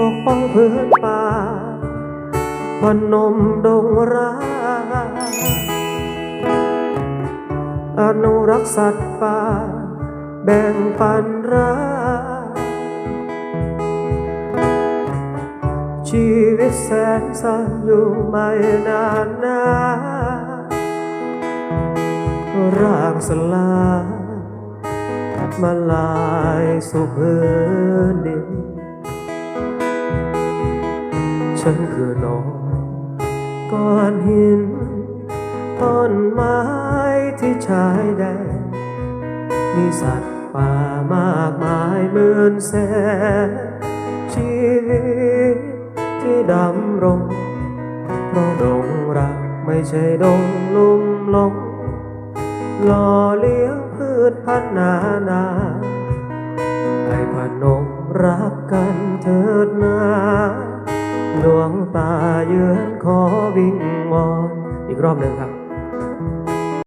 ปกป้องพื้นป่าพนมดงราอนุรักษ์สัตว์ป่า แบ่งปันรักชีวิตแสนสั้นอยู่ไม่นานนาร่างสลายมาลายสู่พื้นดิน ฉันคือนอนก้อนหิน ต้นไม้ที่ชายแดนมีสัตว์ป่ามากมายหมื่นแสนชีวิตที่ดำรงเพราะดงรักไม่ใช่ดงลุ่มหลงหล่อเลี้ยงพืชพันนานาให้พนมรักกันเถิดนา ดวงตาเยือนขอวิงวอนอีกรอบหนึ่งครับ